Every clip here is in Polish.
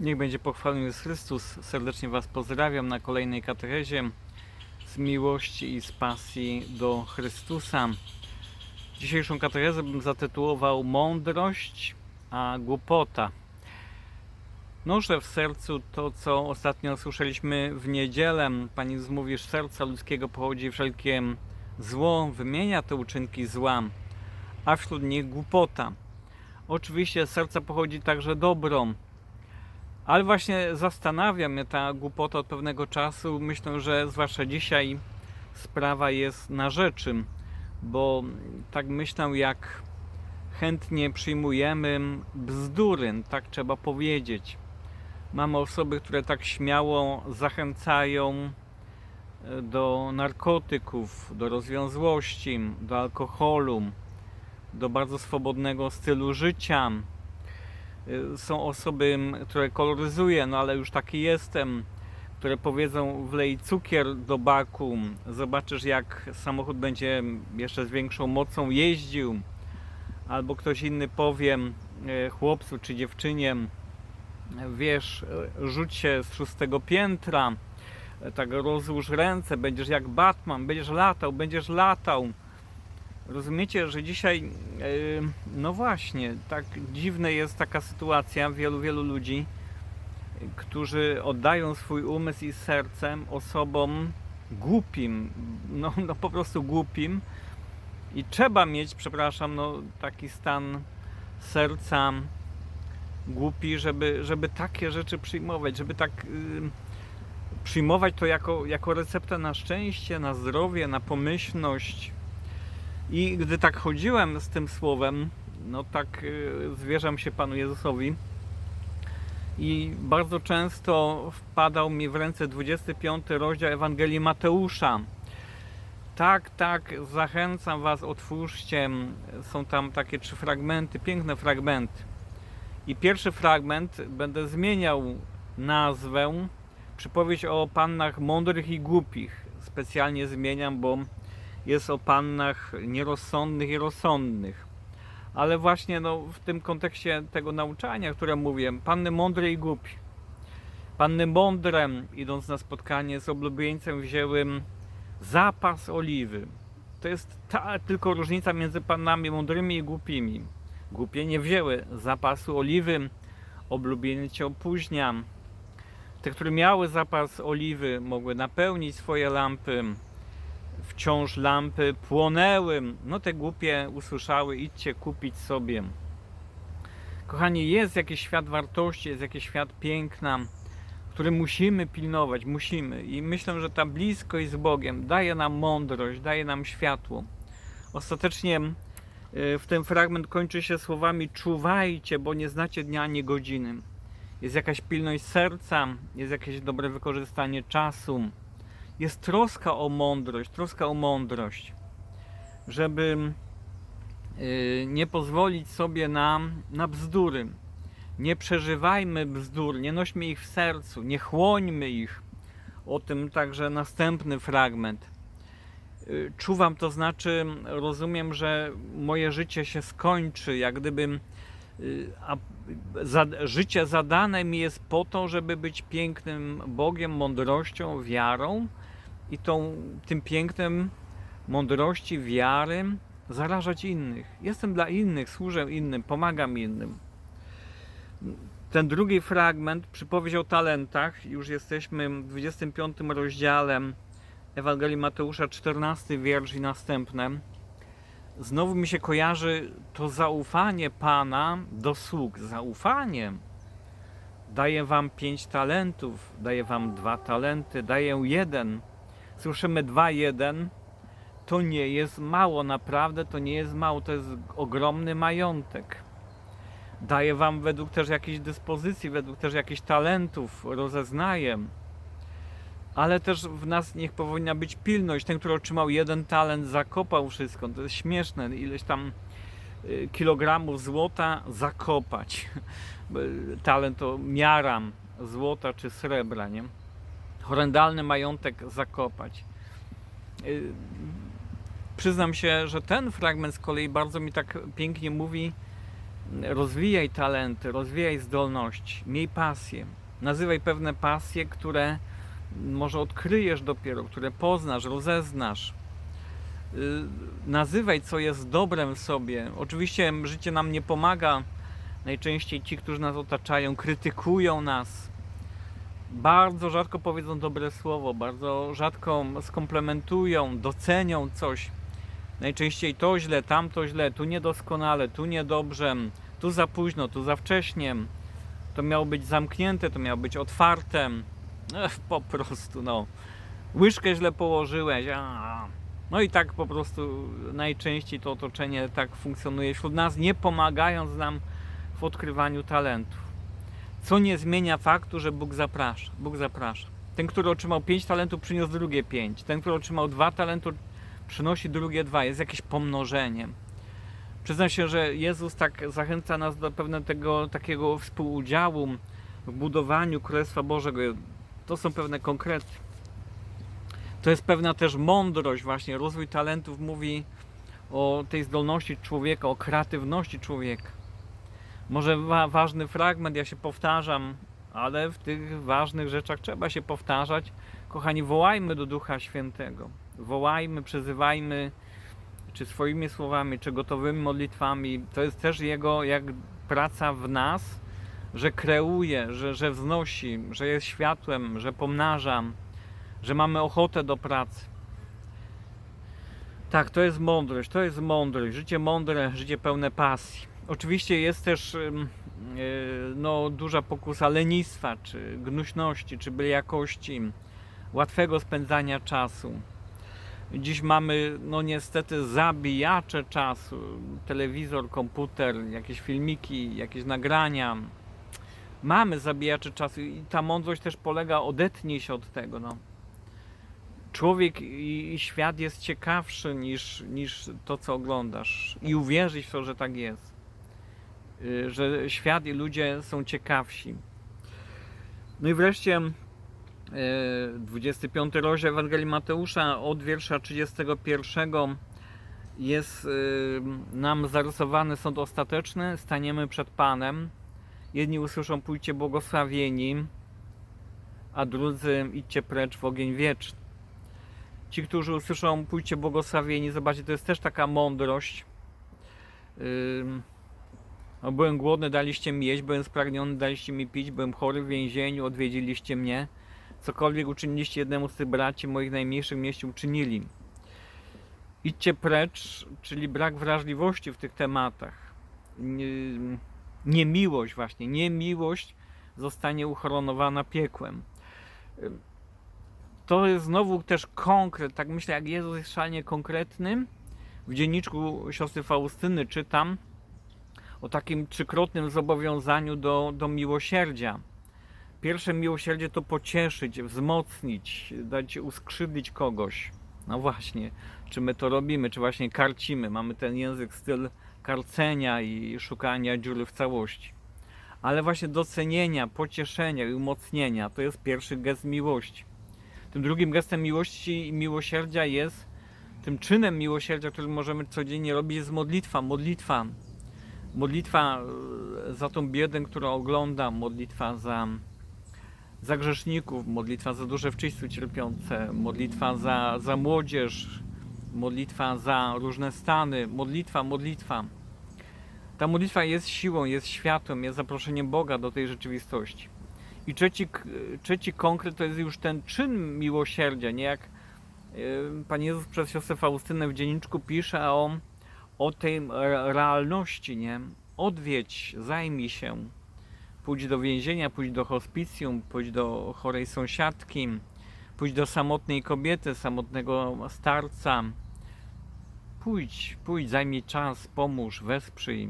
Niech będzie pochwalony Jezus Chrystus. Serdecznie Was pozdrawiam na kolejnej katechezie z miłości i z pasji do Chrystusa. Dzisiejszą katechezę bym zatytułował Mądrość, a głupota. Noszę w sercu to, co ostatnio słyszeliśmy w niedzielę. Pani Jezus mówi, z serca ludzkiego pochodzi wszelkie zło, wymienia te uczynki zła, a wśród nich głupota. Oczywiście z serca pochodzi także dobro, ale właśnie zastanawia mnie ta głupota od pewnego czasu. Myślę, że zwłaszcza dzisiaj sprawa jest na rzeczy, bo tak myślę, jak chętnie przyjmujemy bzdury, tak trzeba powiedzieć. Mamy osoby, które tak śmiało zachęcają e, do narkotyków, do rozwiązłości, do alkoholu, do bardzo swobodnego stylu życia. Y, Są osoby, które koloryzuję, no ale już taki jestem, które powiedzą wlej cukier do baku, zobaczysz jak samochód będzie jeszcze z większą mocą jeździł. Albo ktoś inny powie e, chłopcu czy dziewczynie, wiesz, e, rzuć się z szóstego piętra, tak rozłóż ręce, będziesz jak Batman, będziesz latał, będziesz latał. Rozumiecie, że dzisiaj, yy, no właśnie, tak dziwna jest taka sytuacja wielu, wielu ludzi, którzy oddają swój umysł i sercem osobom głupim, no, no po prostu głupim. I trzeba mieć, przepraszam, no taki stan serca głupi, żeby, żeby takie rzeczy przyjmować, żeby tak yy, przyjmować to jako, jako receptę na szczęście, na zdrowie, na pomyślność, i gdy tak chodziłem z tym słowem, no tak y, zwierzam się Panu Jezusowi i bardzo często wpadał mi w ręce 25 rozdział Ewangelii Mateusza. Tak, tak, zachęcam Was, otwórzcie. Są tam takie trzy fragmenty, piękne fragmenty. I pierwszy fragment będę zmieniał nazwę. Przypowieść o pannach mądrych i głupich. Specjalnie zmieniam, bo jest o pannach nierozsądnych i rozsądnych. Ale właśnie no, w tym kontekście tego nauczania, które mówię, panny mądre i głupi. Panny mądre, idąc na spotkanie z oblubieńcem, wzięły zapas oliwy. To jest ta tylko różnica między pannami mądrymi i głupimi. Głupie nie wzięły zapasu oliwy, oblubieniec się opóźnia. Te, które miały zapas oliwy, mogły napełnić swoje lampy, wciąż lampy płonęły. No te głupie usłyszały, idźcie kupić sobie. Kochani, jest jakiś świat wartości, jest jakiś świat piękna, który musimy pilnować, musimy. I myślę, że ta bliskość z Bogiem daje nam mądrość, daje nam światło. Ostatecznie y, w ten fragment kończy się słowami czuwajcie, bo nie znacie dnia ani godziny. Jest jakaś pilność serca, jest jakieś dobre wykorzystanie czasu jest troska o mądrość, troska o mądrość, żeby y, nie pozwolić sobie na, na bzdury. Nie przeżywajmy bzdur, nie nośmy ich w sercu, nie chłońmy ich. O tym także następny fragment. Y, Czuwam, to znaczy, rozumiem, że moje życie się skończy, jak gdybym y, za, życie zadane mi jest po to, żeby być pięknym Bogiem, mądrością, wiarą i tą, tym pięknem mądrości, wiary zarażać innych. Jestem dla innych, służę innym, pomagam innym. Ten drugi fragment, przypowieść o talentach, już jesteśmy w 25 rozdziale Ewangelii Mateusza, 14 wiersz i następne. Znowu mi się kojarzy to zaufanie Pana do sług. Zaufanie. Daję wam pięć talentów, daję wam dwa talenty, daję jeden słyszymy 2-1, to nie jest mało, naprawdę to nie jest mało, to jest ogromny majątek. Daje wam według też jakiejś dyspozycji, według też jakichś talentów, rozeznaję. Ale też w nas niech powinna być pilność. Ten, który otrzymał jeden talent, zakopał wszystko. To jest śmieszne. Ileś tam y, kilogramów złota zakopać. Talent to miara złota czy srebra, nie? horrendalny majątek zakopać. Yy, Przyznam się, że ten fragment z kolei bardzo mi tak pięknie mówi, rozwijaj talenty, rozwijaj zdolności, miej pasję. Nazywaj pewne pasje, które może odkryjesz dopiero, które poznasz, rozeznasz. Y, Nazywaj, co jest dobrem w sobie. Oczywiście życie nam nie pomaga. Najczęściej ci, którzy nas otaczają, krytykują nas. Bardzo rzadko powiedzą dobre słowo, bardzo rzadko skomplementują, docenią coś. Najczęściej to źle, tamto źle, tu niedoskonale, tu niedobrze, tu za późno, tu za wcześnie. To miało być zamknięte, to miało być otwarte. Ech, po prostu, no. Łyżkę źle położyłeś. A. No i tak po prostu najczęściej to otoczenie tak funkcjonuje wśród nas, nie pomagając nam w odkrywaniu talentów. Co nie zmienia faktu, że Bóg zaprasza. Bóg zaprasza. Ten, który otrzymał 5 talentów, przyniósł drugie 5. Ten, który otrzymał 2 talenty, przynosi drugie 2. Jest jakieś pomnożenie. Przyznam się, że Jezus tak zachęca nas do pewnego takiego współudziału w budowaniu Królestwa Bożego. To są pewne konkrety. To jest pewna też mądrość, właśnie rozwój talentów mówi o tej zdolności człowieka, o kreatywności człowieka. Może wa ważny fragment, ja się powtarzam, ale w tych ważnych rzeczach trzeba się powtarzać. Kochani, wołajmy do Ducha Świętego. Wołajmy, przyzywajmy, czy swoimi słowami, czy gotowymi modlitwami. To jest też Jego jak praca w nas, że kreuje, że, że wznosi, że jest światłem, że pomnaża, że mamy ochotę do pracy. Tak, to jest mądrość, to jest mądrość. Życie mądre, życie pełne pasji. Oczywiście jest też yy, no, duża pokusa lenistwa, czy gnuśności, czy byle jakości, łatwego spędzania czasu. Dziś mamy, no niestety, zabijacze czasu. Telewizor, komputer, jakieś filmiki, jakieś nagrania. Mamy zabijacze czasu i ta mądrość też polega, odetnij się od tego. No. Człowiek i świat jest ciekawszy niż, niż to, co oglądasz. I uwierzyć w to, że tak jest. Y, Że świat i ludzie są ciekawsi. No i wreszcie e, 25 rozdział Ewangelii Mateusza od wiersza 31 jest e, nam zarysowany sąd ostateczny. Staniemy przed Panem. Jedni usłyszą pójdźcie błogosławieni, a drudzy idźcie precz w ogień wieczny. Ci, którzy usłyszą pójdźcie błogosławieni, zobaczcie, to jest też taka mądrość. No, byłem głodny, daliście mi jeść, byłem spragniony, daliście mi pić, byłem chory w więzieniu, odwiedziliście mnie. Cokolwiek uczyniliście jednemu z tych braci moich najmniejszych mieście uczynili. Idźcie precz, czyli brak wrażliwości w tych tematach. Nie, niemiłość właśnie, niemiłość zostanie uchoronowana piekłem. To jest znowu też konkret, tak myślę, jak Jezus jest szalenie konkretny. W dzienniczku siostry Faustyny czytam, o takim trzykrotnym zobowiązaniu do, do miłosierdzia. Pierwsze miłosierdzie to pocieszyć, wzmocnić, dać uskrzydlić kogoś. No właśnie, czy my to robimy, czy właśnie karcimy. Mamy ten język, styl karcenia i szukania dziury w całości. Ale właśnie docenienia, pocieszenia i umocnienia to jest pierwszy gest miłości. Tym drugim gestem miłości i miłosierdzia jest, tym czynem miłosierdzia, który możemy codziennie robić, jest modlitwa. Modlitwa modlitwa e, za tą biedę, którą oglądam, modlitwa za, za grzeszników, modlitwa za duże w czyśćcu cierpiące, modlitwa za, za młodzież, modlitwa za różne stany, modlitwa, modlitwa. Ta modlitwa jest siłą, jest światłem, jest zaproszeniem Boga do tej rzeczywistości. I trzeci, trzeci konkret to jest już ten czyn miłosierdzia, nie jak Pan Jezus przez siostrę Faustynę w dzienniczku pisze o o tej re- realności, nie? Odwiedź, zajmij się. Pójdź do więzienia, pójdź do hospicjum, pójdź do chorej sąsiadki, pójdź do samotnej kobiety, samotnego starca. Pójdź, pójdź, zajmij czas, pomóż, wesprzyj.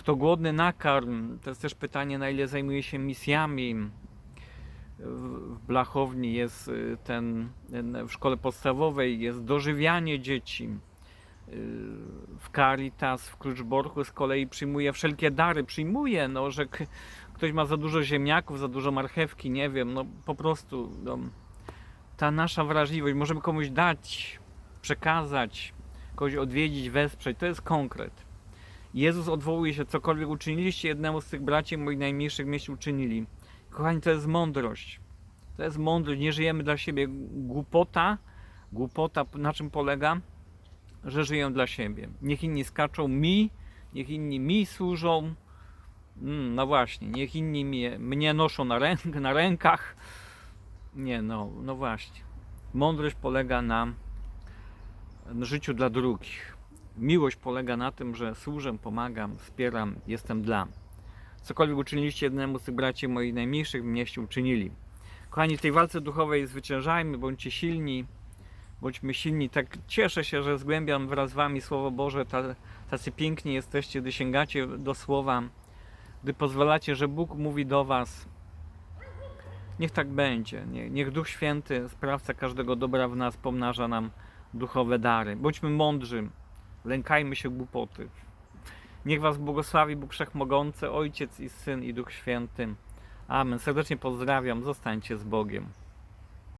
Kto głodny nakarm, to jest też pytanie, na ile zajmuje się misjami. W Blachowni jest y, ten, w szkole podstawowej jest dożywianie dzieci w Caritas, w Kluczborku z kolei przyjmuje wszelkie dary, przyjmuje, no, że ktoś ma za dużo ziemniaków, za dużo marchewki, nie wiem, no po prostu no, ta nasza wrażliwość, możemy komuś dać, przekazać, kogoś odwiedzić, wesprzeć, to jest konkret. Jezus odwołuje się, cokolwiek uczyniliście jednemu z tych braci moich najmniejszych mieście uczynili. Kochani, to jest mądrość. To jest mądrość. Nie żyjemy dla siebie. Głupota, głupota na czym polega? Że żyją dla siebie. Niech inni skaczą mi, niech inni mi służą. Mm, no właśnie, niech inni mnie, mnie noszą na, ręk, na rękach. Nie, no, no właśnie. Mądrość polega na życiu dla drugich. Miłość polega na tym, że służę, pomagam, wspieram, jestem dla. Cokolwiek uczyniliście jednemu z tych braci moich najmniejszych, mnieście uczynili. Kochani, w tej walce duchowej zwyciężajmy, bądźcie silni, bądźmy silni. Tak cieszę się, że zgłębiam wraz z Wami Słowo Boże, ta- tacy piękni jesteście, gdy sięgacie do Słowa, gdy pozwalacie, że Bóg mówi do Was. Niech tak będzie. Nie- Niech Duch Święty, sprawca każdego dobra w nas, pomnaża nam duchowe dary. Bądźmy mądrzy, lękajmy się głupoty. Niech Was błogosławi Bóg Wszechmogący, Ojciec i Syn i Duch Święty. Amen. Serdecznie pozdrawiam. Zostańcie z Bogiem.